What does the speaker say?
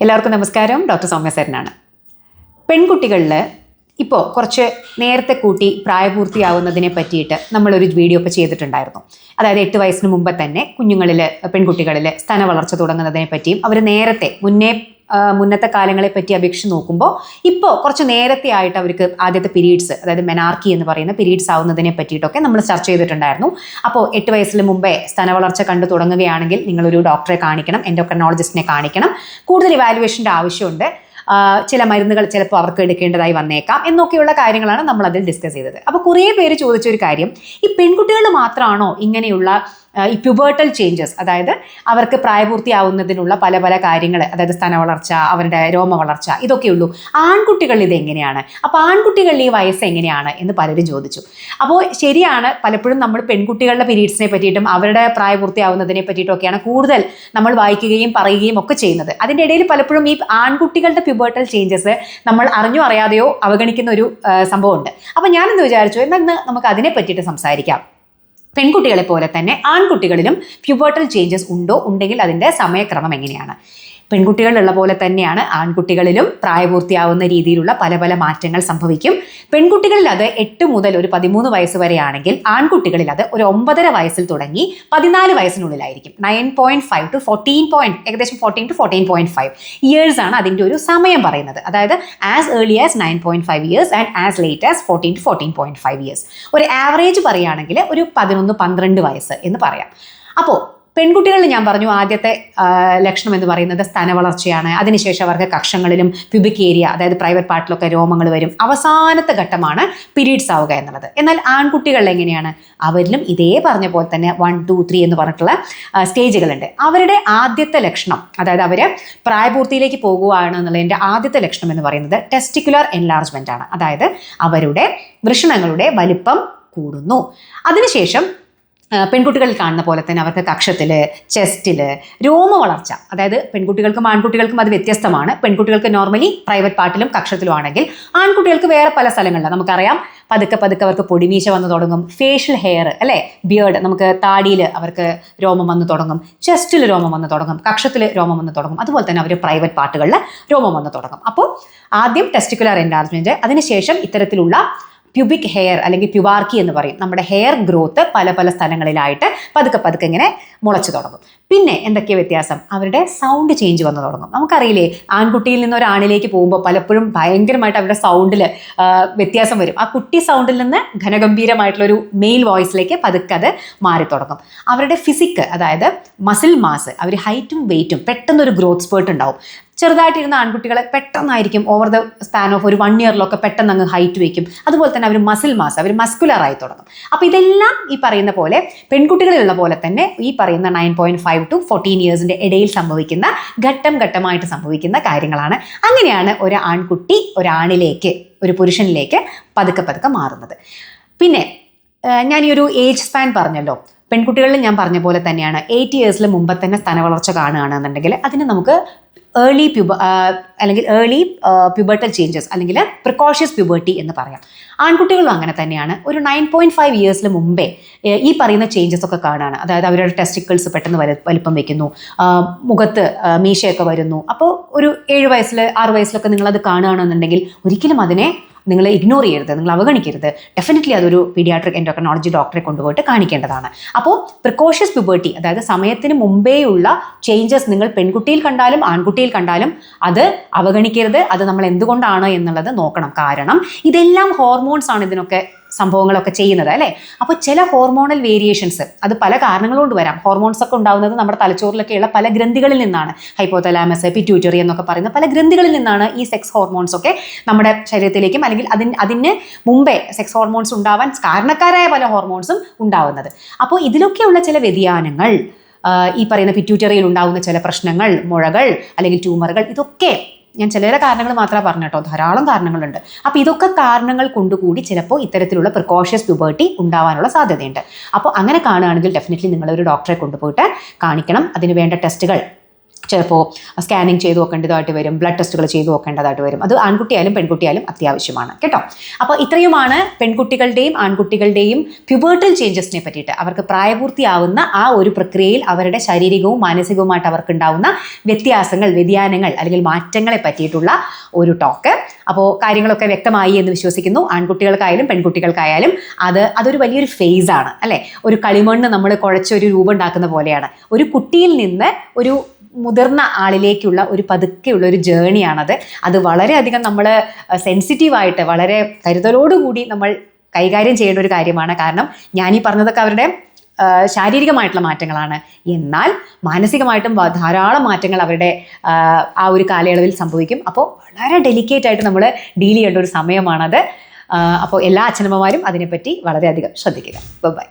എല്ലാവർക്കും നമസ്കാരം. ഡോക്ടർ സൗമ്യ സരനാണ്. പെൺകുട്ടികളിൽ ഇപ്പോൾ കുറച്ച് നേരത്തെ കൂട്ടി പ്രായപൂർത്തിയാവുന്നതിനെ പറ്റിയിട്ട് നമ്മളൊരു വീഡിയോ ഇപ്പോൾ ചെയ്തിട്ടുണ്ടായിരുന്നു. അതായത് എട്ട് വയസ്സിന് മുമ്പ് തന്നെ കുഞ്ഞുങ്ങളിൽ പെൺകുട്ടികളിൽ സ്തന വളർച്ച തുടങ്ങുന്നതിനെ പറ്റിയും അവർ നേരത്തെ മുന്നേ മുന്നത്തെ കാലങ്ങളെ പറ്റി അപേക്ഷിച്ച് നോക്കുമ്പോൾ ഇപ്പോൾ കുറച്ച് നേരത്തെ ആയിട്ട് അവർക്ക് ആദ്യത്തെ പീരീഡ്സ് അതായത് മെനാർക്കി എന്ന് പറയുന്ന പീരീഡ്സ് ആവുന്നതിനെ പറ്റിയിട്ടൊക്കെ നമ്മൾ ചർച്ച ചെയ്തിട്ടുണ്ടായിരുന്നു. അപ്പോൾ എട്ട് വയസ്സിന് മുമ്പേ സ്തന വളർച്ച കണ്ടു തുടങ്ങുകയാണെങ്കിൽ നിങ്ങളൊരു ഡോക്ടറെ കാണിക്കണം എൻഡോക്രനോളജിസ്റ്റിനെ കാണിക്കണം. കൂടുതൽ ഇവാലുവേഷന്റെ ആവശ്യമുണ്ട്. ചില മരുന്നുകൾ ചിലപ്പോൾ അവർക്ക് എടുക്കേണ്ടതായി വന്നേക്കാം എന്നൊക്കെയുള്ള കാര്യങ്ങളാണ് നമ്മൾ അതിൽ ഡിസ്കസ് ചെയ്തത്. അപ്പോൾ കുറേ പേര് ചോദിച്ച ഒരു കാര്യം ഈ പെൺകുട്ടികൾ മാത്രമാണോ ഇങ്ങനെയുള്ള ഈ പ്യുബേർട്ടൽ ചേഞ്ചസ് അതായത് അവർക്ക് പ്രായപൂർത്തിയാവുന്നതിനുള്ള പല പല കാര്യങ്ങൾ അതായത് സ്തന വളർച്ച അവരുടെ രോമ വളർച്ച ഇതൊക്കെയുള്ളൂ ആൺകുട്ടികളിൽ ഇത് എങ്ങനെയാണ്? അപ്പോൾ ആൺകുട്ടികളിൽ ഈ വയസ്സ് എങ്ങനെയാണ് എന്ന് പലരും ചോദിച്ചു. അപ്പോൾ ശരിയാണ് പലപ്പോഴും നമ്മൾ പെൺകുട്ടികളുടെ പീരീഡ്സിനെ പറ്റിയിട്ടും അവരുടെ പ്രായപൂർത്തിയാവുന്നതിനെ പറ്റിയിട്ടൊക്കെയാണ് കൂടുതൽ നമ്മൾ വായിക്കുകയും പറയുകയും ഒക്കെ ചെയ്യുന്നത്. അതിന്റെ ഇടയിൽ പലപ്പോഴും ഈ ആൺകുട്ടികളുടെ പ്യുബേർട്ടൽ ചേഞ്ചസ് നമ്മൾ അറിഞ്ഞോ അറിയാതെയോ അവഗണിക്കുന്ന ഒരു സംഭവമുണ്ട്. അപ്പോൾ ഞാനെന്ന് വിചാരിച്ചു എന്നാൽ നമുക്ക് അതിനെ പറ്റിയിട്ട് സംസാരിക്കാം. പെൺകുട്ടികളെ പോലെ തന്നെ ആൺകുട്ടികളിലും പ്യൂബർട്ടൽ ചേഞ്ചസ് ഉണ്ടോ? ഉണ്ടെങ്കിൽ അതിന്റെ സമയക്രമം എങ്ങനെയാണ്? പെൺകുട്ടികളിലുള്ള പോലെ തന്നെയാണ് ആൺകുട്ടികളിലും പ്രായപൂർത്തിയാവുന്ന രീതിയിലുള്ള പല പല മാറ്റങ്ങൾ സംഭവിക്കും. പെൺകുട്ടികളിൽ അത് എട്ട് മുതൽ ഒരു പതിമൂന്ന് വയസ്സ് വരെയാണെങ്കിൽ ആൺകുട്ടികളിൽ അത് ഒരു ഒമ്പതര വയസ്സിൽ തുടങ്ങി പതിനാല് വയസ്സിനുള്ളിലായിരിക്കും. Nine point five to fourteen point ഏകദേശം fourteen to fourteen point five years ആണ് അതിന്റെ ഒരു സമയം പറയുന്നത്. അതായത് as early as nine point five years and as late as fourteen to fourteen point five years ഒരു ആവറേജ് പറയുകയാണെങ്കിൽ ഒരു പതിനൊന്ന് പന്ത്രണ്ട് വയസ്സ് എന്ന് പറയാം. അപ്പോൾ പെൺകുട്ടികളിൽ ഞാൻ പറഞ്ഞു ആദ്യത്തെ ലക്ഷണം എന്ന് പറയുന്നത് സ്തനവളർച്ചയാണ് അതിനുശേഷം അവർക്ക് കക്ഷങ്ങളിലും പ്യൂബിക് ഏരിയ അതായത് പ്രൈവറ്റ് പാർട്ടിലൊക്കെ രോമങ്ങൾ വരും. അവസാനത്തെ ഘട്ടമാണ് പീരീഡ്സ് ആവുക എന്നുള്ളത്. എന്നാൽ ആൺകുട്ടികളിൽ എങ്ങനെയാണ്? അവരിലും ഇതേ പറഞ്ഞ പോലെ തന്നെ വൺ ടു ത്രീ എന്ന് പറഞ്ഞിട്ടുള്ള സ്റ്റേജുകളുണ്ട്. അവരുടെ ആദ്യത്തെ ലക്ഷണം അതായത് അവർ പ്രായപൂർത്തിയിലേക്ക് പോകുകയാണ് എന്നുള്ളതിന്റെ ആദ്യത്തെ ലക്ഷണം എന്ന് പറയുന്നത് ടെസ്റ്റിക്കുലർ എൻലാർജ്മെന്റ് ആണ്. അതായത് അവരുടെ വൃഷണങ്ങളുടെ വലിപ്പം കൂടുന്നു. അതിനുശേഷം പെൺകുട്ടികളിൽ കാണുന്ന പോലെ തന്നെ അവർക്ക് കക്ഷത്തിൽ ചെസ്റ്റിൽ രോമ വളർച്ച അതായത് പെൺകുട്ടികൾക്കും ആൺകുട്ടികൾക്കും അത് വ്യത്യസ്തമാണ്. പെൺകുട്ടികൾക്ക് നോർമലി പ്രൈവറ്റ് പാർട്ടിലും കക്ഷത്തിലും ആണെങ്കിൽ ആൺകുട്ടികൾക്ക് വേറെ പല സ്ഥലങ്ങളിലാണ് നമുക്കറിയാം പതുക്കെ പതുക്കെ അവർക്ക് പൊടിമീശ വന്നു തുടങ്ങും. ഫേഷ്യൽ ഹെയർ അല്ലേ? ബിയേർഡ് നമുക്ക് താടിയിൽ അവർക്ക് രോമം വന്ന് തുടങ്ങും. ചെസ്റ്റിൽ രോമം വന്ന് തുടങ്ങും. കക്ഷത്തിൽ രോമം വന്ന് തുടങ്ങും. അതുപോലെ തന്നെ അവർ പ്രൈവറ്റ് പാർട്ടുകളിൽ രോമം വന്ന് തുടങ്ങും. അപ്പോൾ ആദ്യം ടെസ്റ്റിക്കുലർ എൻലാർജ്മെന്റ് അതിനുശേഷം ഇത്തരത്തിലുള്ള പ്യൂബിക് ഹെയർ അല്ലെങ്കിൽ പ്യുവാർക്കി എന്ന് പറയും. നമ്മുടെ ഹെയർ ഗ്രോത്ത് പല പല സ്ഥലങ്ങളിലായിട്ട് പതുക്കെ പതുക്കെ ഇങ്ങനെ മുളച്ചു തുടങ്ങും. പിന്നെ എന്തൊക്കെയാ വ്യത്യാസം? അവരുടെ സൗണ്ട് ചേഞ്ച് വന്നു തുടങ്ങും. നമുക്കറിയില്ലേ ആൺകുട്ടിയിൽ നിന്ന് ഒരു ആണിലേക്ക് പോകുമ്പോൾ പലപ്പോഴും ഭയങ്കരമായിട്ട് അവരുടെ സൗണ്ടിൽ വ്യത്യാസം വരും. ആ കുട്ടി സൗണ്ടിൽ നിന്ന് ഘനഗംഭീരമായിട്ടുള്ളൊരു മെയിൽ വോയിസിലേക്ക് പതുക്കെ അത് മാറി തുടങ്ങും. അവരുടെ ഫിസിക്ക് അതായത് മസിൽ മാസ് അവർ ഹൈറ്റും വെയിറ്റും പെട്ടെന്നൊരു ഗ്രോത്ത് സ്പേർട്ട് ഉണ്ടാവും. ചെറുതായിട്ടിരുന്ന ആൺകുട്ടികളെ പെട്ടെന്നായിരിക്കും ഓവർ ദ സ്പാൻ ഓഫ് ഒരു വൺ ഇയറിലൊക്കെ പെട്ടെന്ന് അങ്ങ് ഹൈറ്റ് വയ്ക്കും. അതുപോലെ തന്നെ അവർ മസിൽ മാസ് അവർ മസ്കുലർ ആയി തുടങ്ങും. അപ്പോൾ ഇതെല്ലാം ഈ പറയുന്ന പോലെ പെൺകുട്ടികളിലുള്ള പോലെ തന്നെ ഈ പറയുന്ന nine point five to fourteen ഇയേഴ്സിന്റെ ഇടയിൽ സംഭവിക്കുന്ന ഘട്ടം ഘട്ടമായിട്ട് സംഭവിക്കുന്ന കാര്യങ്ങളാണ്. അങ്ങനെയാണ് ഒരു ആൺകുട്ടി ഒരാണിലേക്ക് ഒരു പുരുഷനിലേക്ക് പതുക്കെ പതുക്കെ മാറുന്നത്. പിന്നെ ഞാൻ ഈ ഒരു ഏജ് സ്പാൻ പറഞ്ഞല്ലോ. പെൺകുട്ടികളിൽ ഞാൻ പറഞ്ഞ പോലെ തന്നെയാണ് എയ്റ്റ് ഇയേഴ്സിൽ മുമ്പ് തന്നെ സ്തനവളർച്ച കാണുകയാണെന്നുണ്ടെങ്കിൽ അതിന് നമുക്ക് ഏർലി പ്യൂബ അല്ലെങ്കിൽ ഏർലി പ്യൂബർട്ടൽ ചേഞ്ചസ് അല്ലെങ്കിൽ പ്രിക്കോഷ്യസ് പ്യൂബർട്ടി എന്ന് പറയാം. ആൺകുട്ടികളും അങ്ങനെ തന്നെയാണ്. ഒരു നയൻ പോയിന്റ് ഫൈവ് ഇയേഴ്സിന് മുമ്പേ ഈ പറയുന്ന ചേഞ്ചസ് ഒക്കെ കാണാണ്. അതായത് അവരുടെ ടെസ്റ്റിക്കിൾസ് പെട്ടെന്ന് വല വലിപ്പം വെക്കുന്നു. മുഖത്ത് മീശയൊക്കെ വരുന്നു. അപ്പോൾ ഒരു ഏഴ് വയസ്സിൽ ആറ് വയസ്സിലൊക്കെ നിങ്ങളത് കാണുകയാണെന്നുണ്ടെങ്കിൽ ഒരിക്കലും അതിനെ നിങ്ങൾ ഇഗ്നോർ ചെയ്യരുത് നിങ്ങൾ അവഗണിക്കരുത്. ഡെഫിനറ്റ്ലി അതൊരു പീഡിയാട്രിക് എൻഡോക്രനോളജി ഡോക്ടറെ കൊണ്ടുപോയിട്ട് കാണിക്കേണ്ടതാണ്. അപ്പോൾ പ്രിക്കോഷ്യസ് പ്യൂബേർട്ടി അതായത് സമയത്തിന് മുമ്പേയുള്ള ചേഞ്ചസ് നിങ്ങൾ പെൺകുട്ടിയിൽ കണ്ടാലും ആൺകുട്ടിയിൽ കണ്ടാലും അത് അവഗണിക്കരുത് അത് നമ്മൾ എന്തുകൊണ്ടാണ് എന്നുള്ളത് നോക്കണം. കാരണം ഇതെല്ലാം ഹോർമോൺസ് ആണ് ഇതിനൊക്കെ സംഭവങ്ങളൊക്കെ ചെയ്യുന്നത് അല്ലേ? അപ്പോൾ ചില ഹോർമോണൽ വേരിയേഷൻസ് അത് പല കാരണങ്ങൾ കൊണ്ട് വരാം. ഹോർമോൺസ് ഒക്കെ ഉണ്ടാവുന്നത് നമ്മുടെ തലച്ചോറിലൊക്കെയുള്ള പല ഗ്രന്ഥികളിൽ നിന്നാണ്. ഹൈപ്പോതലാമസ് പിറ്റ്യൂട്ടറി എന്നൊക്കെ പറയുന്ന പല ഗ്രന്ഥികളിൽ നിന്നാണ് ഈ സെക്സ് ഹോർമോൺസ് ഒക്കെ നമ്മുടെ ശരീരത്തിലേക്കും അല്ലെങ്കിൽ അതിന് അതിന് മുമ്പേ സെക്സ് ഹോർമോൺസ് ഉണ്ടാവാൻ കാരണക്കാരായ പല ഹോർമോൺസും ഉണ്ടാവുന്നത്. അപ്പോൾ ഇതിലൊക്കെയുള്ള ചില വ്യതിയാനങ്ങൾ ഈ പറയുന്ന പിറ്റ്യൂട്ടറിയിൽ ഉണ്ടാകുന്ന ചില പ്രശ്നങ്ങൾ മുഴകൾ അല്ലെങ്കിൽ ട്യൂമറുകൾ ഇതൊക്കെ ഞാൻ ചില കാരണങ്ങൾ മാത്രമേ പറഞ്ഞു കേട്ടോ ധാരാളം കാരണങ്ങളുണ്ട്. അപ്പോൾ ഇതൊക്കെ കാരണങ്ങൾ കൊണ്ടുകൂടി ചിലപ്പോൾ ഇത്തരത്തിലുള്ള പ്രിക്കോഷ്യസ് പ്യൂബേർട്ടി ഉണ്ടാവാനുള്ള സാധ്യതയുണ്ട്. അപ്പോൾ അങ്ങനെ കാണുകയാണെങ്കിൽ ഡെഫിനറ്റ്ലി നിങ്ങളൊരു ഡോക്ടറെ കൊണ്ടുപോയിട്ട് കാണിക്കണം. അതിന് വേണ്ട ടെസ്റ്റുകൾ ചിലപ്പോൾ സ്കാനിങ് ചെയ്തു നോക്കേണ്ടതായിട്ട് വരും ബ്ലഡ് ടെസ്റ്റുകൾ ചെയ്തു നോക്കേണ്ടതായിട്ട് വരും. അത് ആൺകുട്ടിയായാലും പെൺകുട്ടിയായാലും അത്യാവശ്യമാണ് കേട്ടോ? അപ്പോൾ ഇത്രയുമാണ് പെൺകുട്ടികളുടെയും ആൺകുട്ടികളുടെയും പ്യുബേർട്ടൽ ചേഞ്ചസിനെ പറ്റിയിട്ട്. അവർക്ക് പ്രായപൂർത്തിയാവുന്ന ആ ഒരു പ്രക്രിയയിൽ അവരുടെ ശാരീരികവും മാനസികവുമായിട്ട് അവർക്കുണ്ടാവുന്ന വ്യത്യാസങ്ങൾ വ്യതിയാനങ്ങൾ അല്ലെങ്കിൽ മാറ്റങ്ങളെ പറ്റിയിട്ടുള്ള ഒരു ടോക്ക് അപ്പോൾ കാര്യങ്ങളൊക്കെ വ്യക്തമായി എന്ന് വിശ്വസിക്കുന്നു. ആൺകുട്ടികൾക്കായാലും പെൺകുട്ടികൾക്കായാലും അത് അതൊരു വലിയൊരു ഫേസ് ആണ് അല്ലേ? ഒരു കളിമണ്ണ് നമ്മൾ കുഴച്ചൊരു രൂപം ഉണ്ടാക്കുന്ന പോലെയാണ്. ഒരു കുട്ടിയിൽ നിന്ന് ഒരു മുതിർന്ന ആളിലേക്കുള്ള ഒരു പതുക്കെയുള്ള ഒരു ജേണിയാണത്. അത് വളരെയധികം നമ്മൾ സെൻസിറ്റീവായിട്ട് വളരെ കരുതലോടുകൂടി നമ്മൾ കൈകാര്യം ചെയ്യേണ്ട ഒരു കാര്യമാണ്. കാരണം ഞാൻ ഈ പറഞ്ഞതൊക്കെ അവരുടെ ശാരീരികമായിട്ടുള്ള മാറ്റങ്ങളാണ്. എന്നാൽ മാനസികമായിട്ടും ധാരാളം മാറ്റങ്ങൾ അവരുടെ ആ ഒരു കാലയളവിൽ സംഭവിക്കും. അപ്പോൾ വളരെ ഡെലിക്കേറ്റ് ആയിട്ട് നമ്മൾ ഡീൽ ചെയ്യേണ്ട ഒരു സമയമാണത്. അപ്പോൾ എല്ലാ അച്ഛനമ്മമാരും അതിനെപ്പറ്റി വളരെയധികം ശ്രദ്ധിക്കുക. ബൈ.